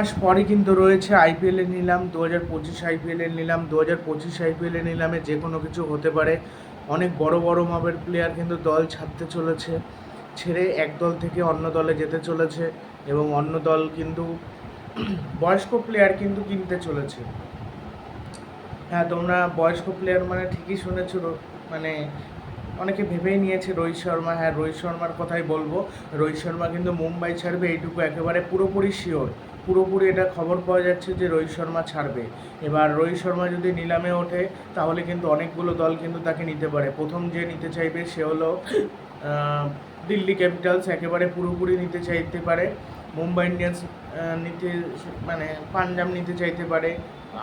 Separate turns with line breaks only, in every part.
মাস পরে কিন্তু রয়েছে আইপিএলে নিলাম দু হাজার পঁচিশ আইপিএলে নিলাম দু হাজার পঁচিশ আইপিএলে নিলামে যে কোনো কিছু হতে পারে। অনেক বড় বড় মাপের প্লেয়ার কিন্তু দল ছাড়তে চলেছে, ছেড়ে এক দল থেকে অন্য দলে যেতে চলেছে এবং অন্য দল কিন্তু বয়স্ক প্লেয়ার কিন্তু কিনতে চলেছে। হ্যাঁ তোমরা বয়স্ক প্লেয়ার মানে ঠিকই শুনেছো মানে অনেকে ভেবেই নিয়েছে রোহিত শর্মা। হ্যাঁ রোহিত শর্মার কথাই বলব, রোহিত শর্মা কিন্তু মুম্বাই ছাড়বে, এইটুকু একেবারে পুরোপুরি শিওর পুরোপুরি এটা খবর পাওয়া যাচ্ছে যে রোহিত শর্মা ছাড়বে। এবার রোহিত শর্মা যদি নিলামে ওঠে, তাহলে কিন্তু অনেকগুলো দল কিন্তু তাকে নিতে পারে। প্রথম যে নিতে চাইবে সে হলো দিল্লি ক্যাপিটালস, একেবারে পুরোপুরি নিতে চাইতে পারে। মুম্বাই ইন্ডিয়ান্স নিতে মানে পাঞ্জাব নিতে চাইতে পারে,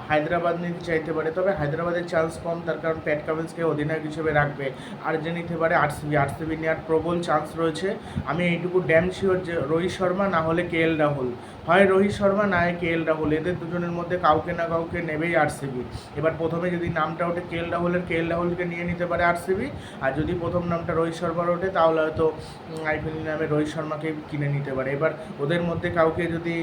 হায়দ্রাবাদ নিতে চাইতে পারে। তবে হায়দ্রাবাদের চান্স কম, তার কারণ প্যাট কামিন্সকে অধিনায়ক হিসেবে রাখবে। আর যে নিতে পারে আরসিবি। আরসিবি নেওয়ার প্রবল চান্স রয়েছে। আমি এইটুকু ড্যাম শিওর যে রোহিত শর্মা না হলে কে এল রাহুল। হয় রোহিত শর্মা না হয় কে এল রাহুল। এদের দুজনের মধ্যে কাউকে না কাউকে নেবেই আরসিবি। এবার প্রথমে যদি নামটা ওঠে কে এল রাহুলের, কে এল রাহুলকে নিয়ে নিতে পারে আরসিবি। আর যদি প্রথম নামটা রোহিত শর্মার ওঠে, তাহলে হয়তো আইপিএল নামে রোহিত শর্মাকে কিনে নিতে পারে। এবার ওদের মধ্যে কাউকে যদি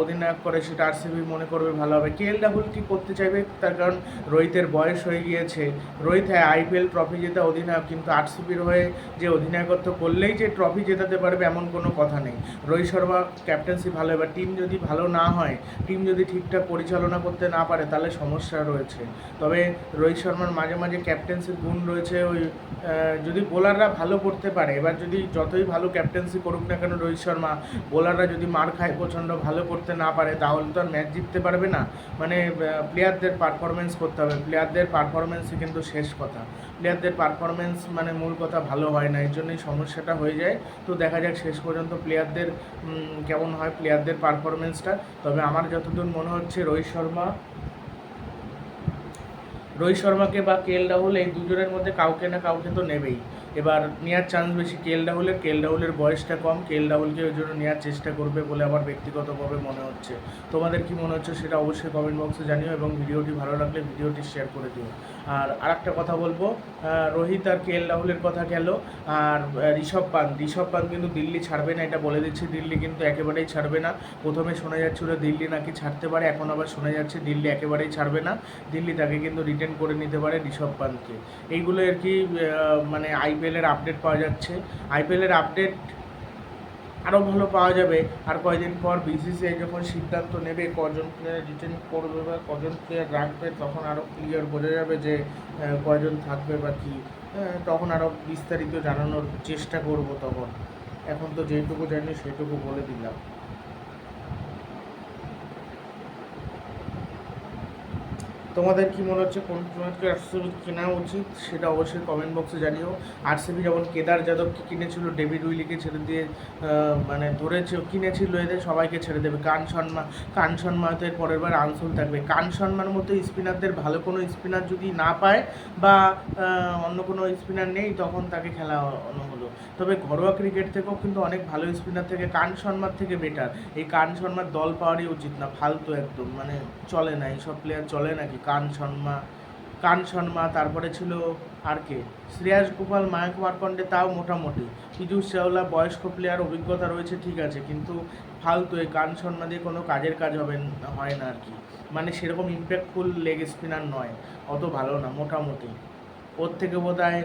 অধিনায়ক করে, সেটা আরসিবি মনে করবে ভালো হবে। কে এল রাহুল কী করতে চাইবে? তার কারণ রোহিতের বয়স হয়ে গিয়েছে। রোহিত হ্যাঁ আইপিএল ট্রফি জেতা অধিনায়ক, কিন্তু আরসিবির হয়ে যে অধিনায়কত্ব করলেই যে ট্রফি জেতাতে পারবে, এমন কোনো কথা নেই। রোহিত শর্মা ক্যাপ্টেন্সি ভালো এবার টিম যদি ভালো না হয় টিম যদি ঠিকঠাক পরিচালনা করতে না পারে, তাহলে সমস্যা রয়েছে। তবে রোহিত শর্মার মাঝে মাঝে ক্যাপ্টেন্সির গুণ রয়েছে ওই যদি বোলাররা ভালো করতে পারে, এবার যদি যতই ভালো ক্যাপ্টেন্সি করুক না কেন রোহিত শর্মা বোলাররা যদি মার খায় প্রচণ্ড ভালো করতে না পারে, তাহলে তো আর ম্যাচ জিততে পারবে না। মানে প্লেয়ারদের পারফরমেন্স করতে হবে। প্লেয়ারদের পারফরমেন্সই কিন্তু শেষ কথা। প্লেয়ারদের পারফরমেন্স মানে মূল কথা ভালো হয় না, এর জন্যই সমস্যাটা হয়ে যায়। তো দেখা যাক শেষ পর্যন্ত প্লেয়ারদের কেমন হয় প্লেয়ারদের পারফরমেন্সটা তবে আমার যতদূর মনে হচ্ছে রোহিত শর্মা, রোহিত শর্মাকে বা কে এল রাহুল এই দুজনের মধ্যে কাউকে না কাউকে তো নেবেই। এবার নেওয়ার চান্স বেশি। কে এল রাহুলের কে এল রাহুলের বয়সটা কম কে এল রাহুলকে ওই জন্য নেওয়ার চেষ্টা করবে বলে আমার ব্যক্তিগতভাবে মনে হচ্ছে। তোমাদের কি মনে হচ্ছে সেটা অবশ্যই কমেন্ট বক্সে জানিও এবং ভিডিওটি ভালো লাগলে ভিডিওটি শেয়ার করে দিও। আর আরেকটা কথা বলব রোহিত আর কে এল রাহুলের কথা গেল। আর ঋষভ পান্ত ঋষভ পান্ত কিন্তু দিল্লি ছাড়বে না, এটা বলে দিচ্ছি। দিল্লি কিন্তু একেবারেই ছাড়বে না। প্রথমে শোনা যাচ্ছিল দিল্লি নাকি ছাড়তে পারে, এখন আবার শোনা যাচ্ছে দিল্লি একেবারেই ছাড়বে না। দিল্লি তাকে কিন্তু রিটার্ন করে নিতে পারে ঋষভ পান্তকে এইগুলো আর কি মানে মানে আইপিএলের আপডেট পাওয়া যাচ্ছে। আইপিএলের আপডেট আরও ভালো পাওয়া যাবে। আর কয়দিন পর বিসিসিআই যখন সিদ্ধান্ত নেবে কজন প্লেয়ার রিটার্ন করবে বা কজন প্লেয়ার রাখবে তখন আরও ক্লিয়ার বোঝা যাবে যে আহ, কয়জন থাকবে বা কী। হ্যাঁ, তখন আরও বিস্তারিত জানানোর চেষ্টা করব তখন। এখন তো যেটুকু জানি সেটুকু বলে দিলাম। তোমাদের কি মনে হচ্ছে কোন প্লেয়ারকে আরসিবি কেনা উচিত সেটা অবশ্যই কমেন্ট বক্সে জানিও। আরসিবি যেমন কেদার যাদবকে কিনেছিল, ডেভিড উইলিকে ছেড়ে দিয়ে মানে ধরেছে, কিনেছিল এদের, সবাইকে ছেড়ে দেবে। কান শর্মা কান শর্মা পরের বার আনসুল থাকবে। কান শর্মার মতো স্পিনারদের ভালো কোনো স্পিনার যদি না পায় বা অন্য কোনো স্পিনার নেই, তখন তাকে খেলা হলো তবে ঘরোয়া ক্রিকেট থেকেও কিন্তু অনেক ভালো স্পিনার থেকে। কান শর্মার থেকে বেটার এই কান শর্মার দল পাওয়ারই উচিত না, ফালতু একদম মানে চলে না, এইসব প্লেয়ার চলে নাকি কান শর্মা কান শর্মা তারপরে ছিল আর কে? শ্রেয়াস গোপাল, মায়াঙ্ক মারকণ্ডে, তাও মোটামুটি। পীযুষ চাওলা বয়স্ক প্লেয়ার অভিজ্ঞতা রয়েছে, ঠিক আছে, কিন্তু ফালতু এই কান শর্মা দিয়ে কোনো কাজের কাজ হবে হয় না আর কি। মানে সেরকম ইম্প্যাক্টফুল লেগ স্পিনার নয়, অত ভালো না, মোটামুটি। ওর থেকে বোধ হয়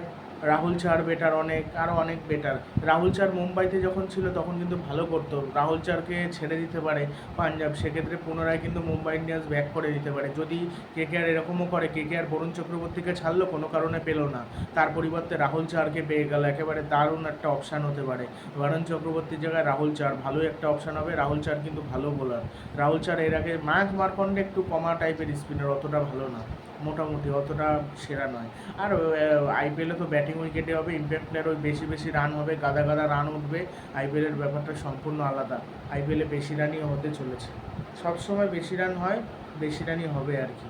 রাহুল চার বেটার অনেক আরও অনেক বেটার রাহুল চার মুম্বাইতে যখন ছিল তখন কিন্তু ভালো করতো। রাহুল চারকে ছেড়ে দিতে পারে পাঞ্জাব, সেক্ষেত্রে পুনরায় কিন্তু মুম্বাই ইন্ডিয়ান্স ব্যাক করে দিতে পারে। যদি কে কে আর এরকমও করে কে কে আর বরুণ চক্রবর্তীকে ছাড়লো, কোনো কারণে পেল না। তার পরিবর্তে রাহুল চারকে পেয়ে গেল, একেবারে দারুণ একটা অপশান হতে পারে। বরুণ চক্রবর্তীর জায়গায় রাহুল চার ভালোই একটা অপশান হবে। রাহুল চার কিন্তু ভালো বোলার রাহুল চার এর আগে মায়াঙ্ক মার্কন্ডে একটু কমা টাইপের স্পিনার অতটা ভালো না। মোটামুটি অতটা সেরা নয়। আর আইপিএলে তো ব্যাটিং উইকেটে হবে ইম্প্যাক্ট প্লেয়ার ওই বেশি বেশি রান হবে, গাদা গাদা রান উঠবে। আইপিএলের ব্যাপারটা সম্পূর্ণ আলাদা। আইপিএলে বেশি রানই হতে চলেছে। সবসময় বেশি রান হয়, বেশি রানই হবে আর কি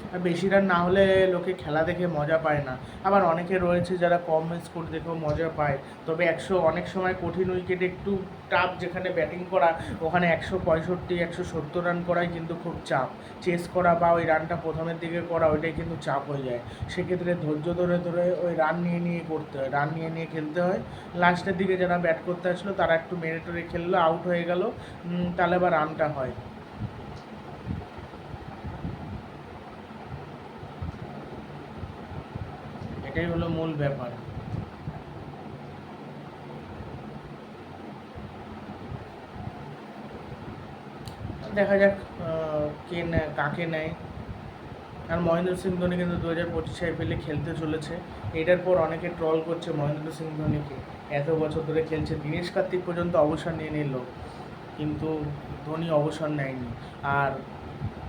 আর বেশি রান না হলে লোকে খেলা দেখে মজা পায় না। আবার অনেকে রয়েছে যারা কম স্কোর দেখেও মজা পায়। তবে একশো, অনেক সময় কঠিন উইকেটে একটু টাফ যেখানে ব্যাটিং করা, ওখানে একশো পঁয়ষট্টি, একশো সত্তর রান করাই কিন্তু খুব চাপ। চেস করা বা ওই রানটা প্রথমের দিকে করা, ওইটাই কিন্তু চাপ হয়ে যায়। সেক্ষেত্রে ধৈর্য ধরে ধরে ওই রান নিয়ে নিয়ে করতে হয়, রান নিয়ে নিয়ে খেলতে হয়। লাস্টের দিকে যারা ব্যাট করতে আসলো, তারা একটু মেরে টেরে খেললো, আউট হয়ে গেল। তাহলে আবার রানটা হয়। এটাই হলো মূল ব্যাপার। দেখা যাক কে নেয় কাকে নেয়। আর মহেন্দ্র সিং ধোনি কিন্তু দু হাজার পঁচিশ আইপিএলে খেলতে চলেছে। এটার পর অনেকে ট্রল করছে মহেন্দ্র সিং ধোনিকে। এত বছর ধরে খেলছে। দীনেশ কার্তিক পর্যন্ত অবসর নিয়ে নিল। কিন্তু ধোনি অবসর নেয়নি। আর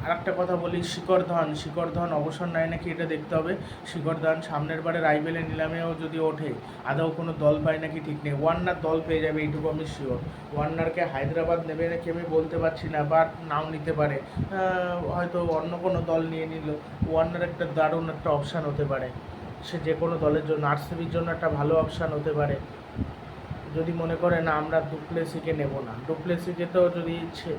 আরেকটা কথা বলি শিখর ধান শিখর ধান অবসর নেয় নাকি এটা দেখতে হবে। শিখর ধান সামনের বারে আইপিএলে নিলামেও যদি ওঠে, আদৌ কোনো দল পায় নাকি ঠিক নেই। ওয়ার্নার দল পেয়ে যাবে, এইটুকু আমি শিওর ওয়ার্নারকে হায়দ্রাবাদ নেবে নাকি আমি বলতে পারছি না বা নাও নিতে পারে। হয়তো অন্য কোনো দল নিয়ে নিল। ওয়ার্নার একটা দারুণ একটা অপশান হতে পারে। সে যে কোনো দলের জন্য, আরসিবির জন্য একটা ভালো অপশান হতে পারে। যদি মনে করে, না, আমরা ডুপ্লেসিকে নেব না। ডুপ্লেসিকে তো যদি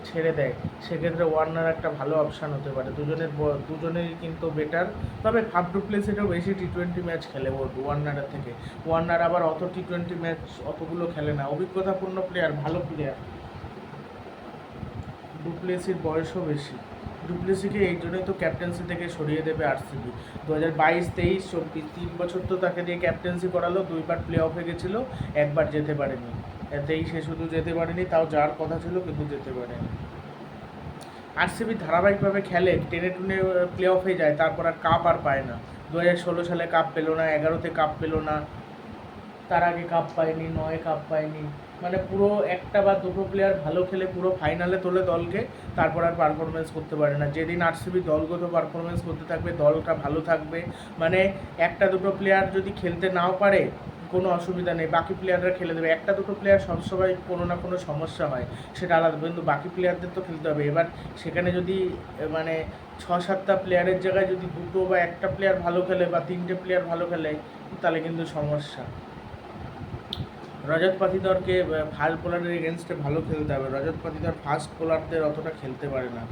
ছেড়ে দেয়, সেক্ষেত্রে ওয়ার্নার একটা ভালো অপশান হতে পারে। দুজনের দুজনেরই কিন্তু বেটার তবে হাফ ডুপ্লেসিটাও বেশি টি টোয়েন্টি ম্যাচ খেলে ওয়ার্নারের থেকে। ওয়ার্নার আবার অত টি টোয়েন্টি ম্যাচ অতগুলো খেলে না। অভিজ্ঞতাপূর্ণ প্লেয়ার ভালো প্লেয়ার ডুপ্লেসির বয়সও বেশি। ডুপ্লেসিকে এই জন্যই তো ক্যাপ্টেন্সি থেকে সরিয়ে দেবে আরসিবি দু হাজার বাইশ, তেইশ, চব্বিশ, তিন বছর তো তাকে দিয়ে ক্যাপ্টেন্সি করালো, দুইবার প্লে অফে গেছিল, একবার যেতে পারেনি। এতেই সে শুধু যেতে পারেনি, তাও যার কথা ছিল, কিন্তু যেতে পারেনি। আরসিবি ধারাবাহিকভাবে খেলে টেনে টুনে প্লে অফে যায়, তারপর আর কাপ আর পায় না। দু হাজার ষোলো সালে কাপ পেল না, এগারোতে কাপ পেল না। তার আগে কাপ পায়নি, নয় কাপ পায়নি। মানে পুরো একটা বা দুটো প্লেয়ার ভালো খেলে পুরো ফাইনালে তোলে দলকে, তারপর আর পারফরমেন্স করতে পারে না। যেদিন আরসিবি দলগত পারফরমেন্স করতে থাকবে, দলটা ভালো থাকবে। মানে একটা দুটো প্লেয়ার যদি খেলতে নাও পারে, কোনো অসুবিধা নেই, বাকি প্লেয়াররা খেলে দেবে। একটা দুটো প্লেয়ার সবসময় কোনো না কোনো সমস্যা হয়, সেটা আলাদা। কিন্তু বাকি প্লেয়ারদের তো খেলতে হবে। এবার সেখানে যদি মানে ছ সাতটা প্লেয়ারের জায়গায় যদি দুটো বা একটা প্লেয়ার ভালো খেলে বা তিনটে প্লেয়ার ভালো খেলে, তাহলে কিন্তু সমস্যা। রজত পাতিদরকে ফাস্ট বোলারের এগেনস্টে ভালো খেলতে হবে। রজত পাতিদর ফাস্ট বোলারদের অতটা খেলতে পারে না।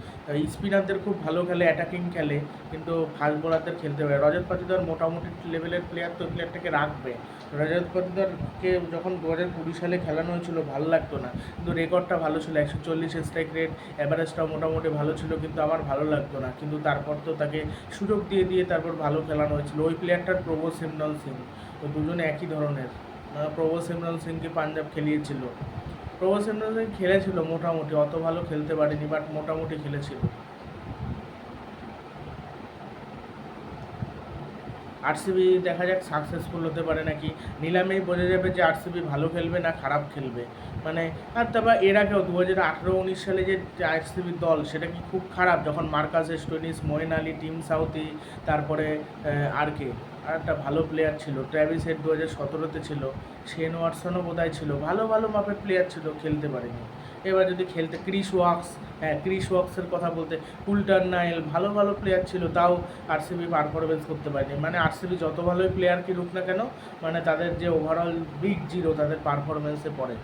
স্পিনারদের খুব ভালো খেলে অ্যাটাকিং খেলে, কিন্তু ফাস্ট বোলারদের খেলতে পারে রজত পাতিদর মোটামুটি লেভেলের প্লেয়ার তো প্লেয়ারটাকে রাখবে। রজত পাতিদরকে যখন দু হাজার কুড়ি সালে খেলানো হয়েছিল, ভালো লাগতো না। কিন্তু রেকর্ডটা ভালো ছিল, একশো চল্লিশ স্ট্রাইক রেট অ্যাভারেজটাও মোটামুটি ভালো ছিল, কিন্তু আমার ভালো লাগতো না। কিন্তু তারপর তো তাকে সুযোগ দিয়ে দিয়ে তারপর ভালো খেলানো হয়েছিল। ওই প্লেয়ারটার প্রভু সিমনল সিং। তো দুজনে একই ধরনের। প্রভু সিমরন সিংকে পাঞ্জাব খেলিয়েছিল। প্রভু সিমরন সিং খেলেছিল মোটামুটি, অত ভালো খেলতে পারেনি বাট মোটামুটি খেলেছিল। আরসিবি দেখা যাক সাকসেসফুল হতে পারে নাকি। নিলামেই বোঝা যাবে যে আরসিবি ভালো খেলবে না খারাপ খেলবে। মানে আর তারপর এর আগেও দু হাজার আঠেরো উনিশ সালে যে আরসিবির দল, সেটা কি খুব খারাপ? যখন Marcus Stoinis Moeen Ali, Tim Southee, তারপরে আর কে? আর একটা ভালো প্লেয়ার ছিল ট্র্যাভিস হেড দু হাজার সতেরোতে ছিল শেন ওয়াটসনও বোধহয় ছিল, ভালো ভালো মাপের প্লেয়ার ছিল, খেলতে পারেনি। এবার যদি খেলতে ক্রিস ওয়াক্স হ্যাঁ ক্রিস ওয়াক্সের কথা বলতে উল্টার নাইল ভালো ভালো প্লেয়ার ছিল, তাও আরসিবি পারফরমেন্স করতে পারেনি। মানে আরসিবি যত ভালোই প্লেয়ার কিনুক না কেন মানে তাদের যে ওভারঅল বিগ জিরো তাদের পারফরমেন্সে পড়ে।